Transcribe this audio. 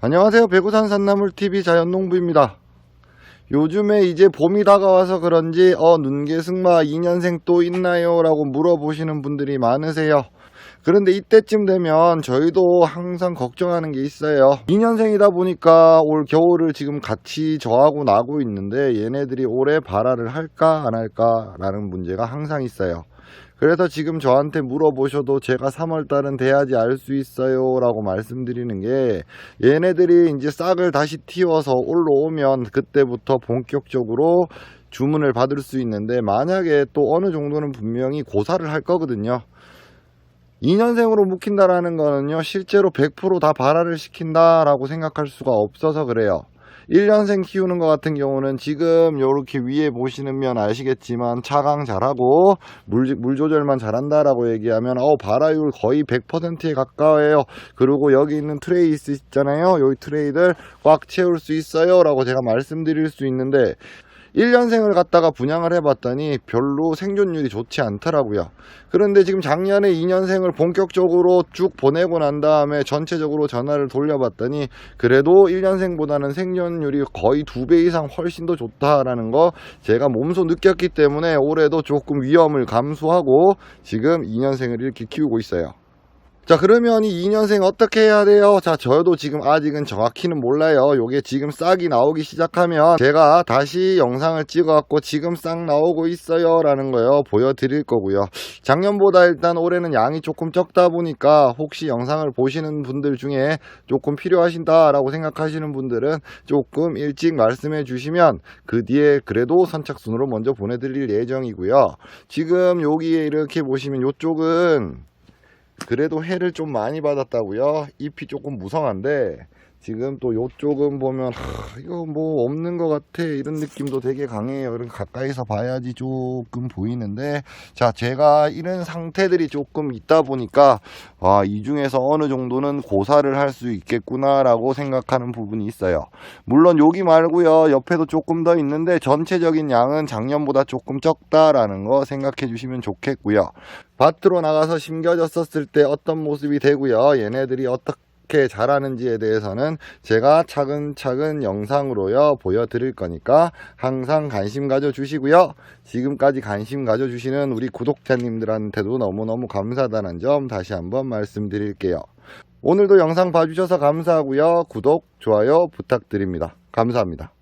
안녕하세요. 배구산 산나물TV 자연농부입니다. 요즘에 이제 봄이 다가와서 그런지, 어, 눈개승마 2년생 또 있나요? 라고 물어보시는 분들이 많으세요. 그런데 이때쯤 되면 저희도 항상 걱정하는 게 있어요. 2년생이다 보니까 올 겨울을 지금 같이 저하고 나고 있는데 얘네들이 올해 발화를 할까 안 할까 라는 문제가 항상 있어요. 그래서 지금 저한테 물어보셔도 제가 3월달은 돼야지 알 수 있어요 라고 말씀드리는 게 얘네들이 이제 싹을 다시 틔워서 올라오면 그때부터 본격적으로 주문을 받을 수 있는데 만약에 또 어느 정도는 분명히 고사를 할 거거든요. 2년생으로 묵힌다라는 거는요, 실제로 100%다 발화를 시킨다라고 생각할 수가 없어서 그래요. 1년생 키우는 것 같은 경우는 지금 요렇게 위에 보시면 아시겠지만 차강 잘하고 물, 물 조절만 잘한다라고 얘기하면 어 발화율 거의 100%에 가까워요. 그리고 여기 있는 트레이스 있잖아요. 여기 트레이들 꽉 채울 수 있어요. 라고 제가 말씀드릴 수 있는데 1년생을 갖다가 분양을 해봤더니 별로 생존율이 좋지 않더라고요. 그런데 지금 작년에 2년생을 본격적으로 쭉 보내고 난 다음에 전체적으로 전화를 돌려봤더니 그래도 1년생보다는 생존율이 거의 두 배 이상 훨씬 더 좋다라는 거 제가 몸소 느꼈기 때문에 올해도 조금 위험을 감수하고 지금 2년생을 이렇게 키우고 있어요. 자 그러면 이 2년생 어떻게 해야 돼요? 자 저도 지금 아직은 정확히는 몰라요. 요게 지금 싹이 나오기 시작하면 제가 다시 영상을 찍어 갖고 지금 싹 나오고 있어요 라는 거요. 보여드릴 거고요. 작년보다 일단 올해는 양이 조금 적다 보니까 혹시 영상을 보시는 분들 중에 조금 필요하신다 라고 생각하시는 분들은 조금 일찍 말씀해 주시면 그 뒤에 그래도 선착순으로 먼저 보내드릴 예정이고요. 지금 여기에 이렇게 보시면 요쪽은 그래도 해를 좀 많이 받았다고요. 잎이 조금 무성한데 지금 또 요쪽은 보면 하, 이거 뭐 없는 것 같아 이런 느낌도 되게 강해요. 그럼 가까이서 봐야지 조금 보이는데 자 제가 이런 상태들이 조금 있다 보니까 아, 이 중에서 어느 정도는 고사를 할 수 있겠구나 라고 생각하는 부분이 있어요. 물론 여기 말고요 옆에도 조금 더 있는데 전체적인 양은 작년보다 조금 적다라는 거 생각해 주시면 좋겠고요. 밭으로 나가서 심겨졌었을 때 어떤 모습이 되고요. 얘네들이 어떻게 자라는지에 대해서는 제가 차근차근 영상으로요 보여드릴 거니까 항상 관심 가져주시고요. 지금까지 관심 가져주시는 우리 구독자님들한테도 너무너무 감사하다는 점 다시 한번 말씀드릴게요. 오늘도 영상 봐주셔서 감사하고요. 구독, 좋아요 부탁드립니다. 감사합니다.